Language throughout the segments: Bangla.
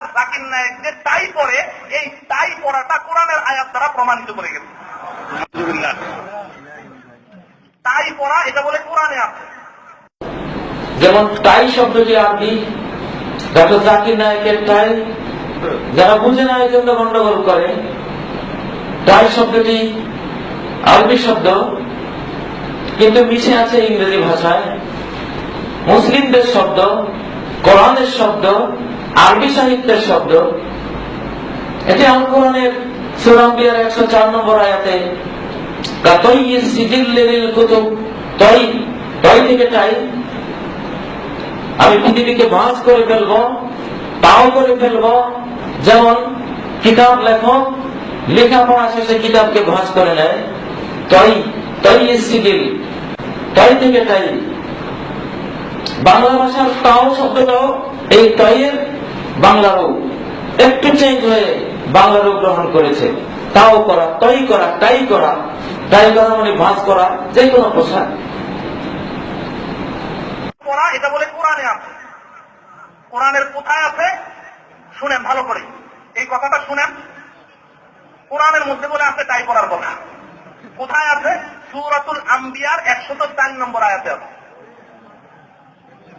জাকির নায়ক যে তাই পড়ে এই তাই পড়াটা কোরআনের আয়াত দ্বারা প্রমাণিত করে গেছে। তাই পড়া এটা বলে কোরআনে আছে। যেমন টাই শব্দটি আরবি ডক্টর জাকির নায়কের টাই যারা বুঝে না এই জন্য গন্ডগোল করে তাই শব্দটি আরবি শব্দ কিন্তু মিশে আছে ইংরেজি ভাষায়। মুসলিমদের শব্দ কোরআনের শব্দ, আরবি সাহিত্যের শব্দ। এটি আল সুরাম্বিয়ার একশো চার নম্বর আয়াতে আমি পৃথিবীকে ভাঁজ করে ফেলব তাও করে ফেলব, যেমন কিতাব লেখক লেখাপড়া শেষে কিতাবকে ভাঁজ করে নেয়। তই তই সিগিল তই থেকে তাই বাংলা ভাষার তাও শব্দটাও এই তয়ের বাংলা রূপ একটু চেঞ্জ হয়ে বাংলা রূপ গ্রহণ করেছে। তাও করা, তই করা টাই করা টাই করা মানে ভাঁজ করা, যে কোনো পোশাক। এটা বলে কোরআনে আছে। কোরআনের কোথায় আছে? শুনেন ভালো করে। এই কথাটা শুনেন। কোরআনের মধ্যে বলে আছে, তাই করার কথা। কোথায় আছে? সুরাতুল আম্বিয়ার একশত চার নম্বর আয়াতে আছে।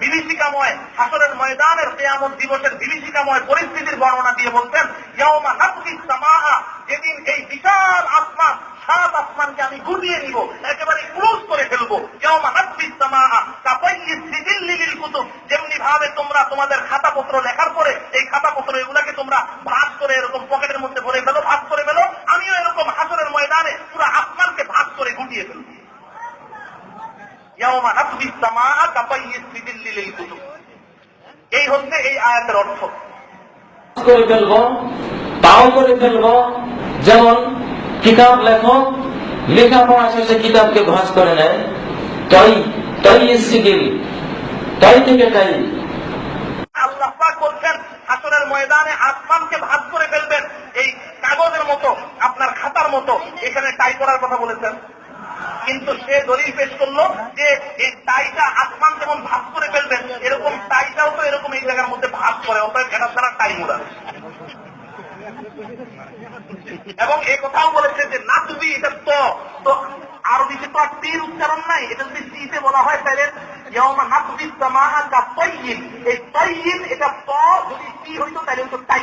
বিভীষিকাময় হাসরের ময়দানের কিয়ামত দিবসের বিভীষিকাময় পরিস্থিতির বর্ণনা দিয়ে সামাআ যেদিন এই বিশাল আসমান সাত আসমানকে আমি গুটিয়ে নিব, একেবারে ক্লোজ করে ফেলব। যেমনি ভাবে তোমরা তোমাদের খাতাপত্র লেখার পরে এই খাতা খাতাপত্র এগুলাকে তোমরা ভাগ করে এরকম পকেটের মধ্যে ভরে ফেলো, ভাগ করে ফেলো, আমিও এরকম হাসরের ময়দানে পুরো আসমানকে ভাগ করে গুটিয়ে ফেলব। এই হচ্ছে এই আয়াতের অর্থ। করে ফেলব তাও করে ফেলব যেমন কিতাব লেখক লেখাপড়া শেষে কিতাবকে ভাঁজ করে নেয় তই তই সিগিল তই থেকে তাই। আল্লাহ বলছেন হাসরের ময়দানে আসমানকে ভাগ করে ফেলবেন। এই কাগজের মতো আপনার খাতার মতো এখানে টাই করার কথা বলেছেন। কিন্তু সে দলিল পেশ করল যে এই টাইটা আসমান যেমন ভাগ করে ফেলবেন এরকম টাইটাও তো এরকম এই জায়গার মধ্যে ভাগ করে, অতএব এটা দ্বারা টাই মুড়া এবং এই কথাও বলেছে যে, না তুমি, এটা তো তো আরবিতে তো আর তীর উচ্চারণ নাই, এটা যদি সিতে বলা হয় তাহলে এই তয়্যিন এটা ত যদি টি হইতো তাহলে হইতো তাই।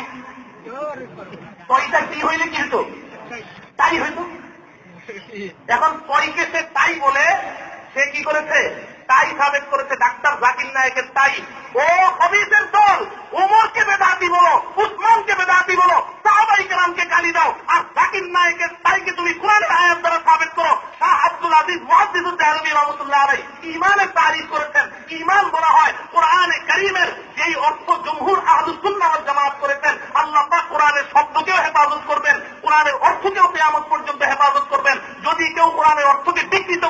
তয়টা টি হইলে কি হইতো? তাই হইতো। এখন পরীকে সে তাই বলে, সে কি করেছে? তাই সাবেক করেছে ডাক্তার জাকির নায়কের তাই। ও হবিসের দল, উমরকে বেদাতি বলো উসমানকে বেদাতি বলো সাহাবাই নামকে গালি দাও। আর জাকির নায়কের তাইকে তুমি কোরআনের আয়াত দ্বারা সাবেক করো। শাহ আব্দুল আজিজ মহাজিদুল জাহরবি রহমতুল্লাহ আলাই ইমানের তারিফ করেছেন। ইমান বলা হয় কোরআনে করিমের যেই অর্থ জমহুর আহলুল সুন্নাহ জামাত করেছেন, আল্লাহ কোরআনের শব্দকেও হেফাজত করবেন, কোরআনের অর্থকেও পেয়ামত পর্যন্ত হেফাজত কোরআনের অর্থকে বিকৃত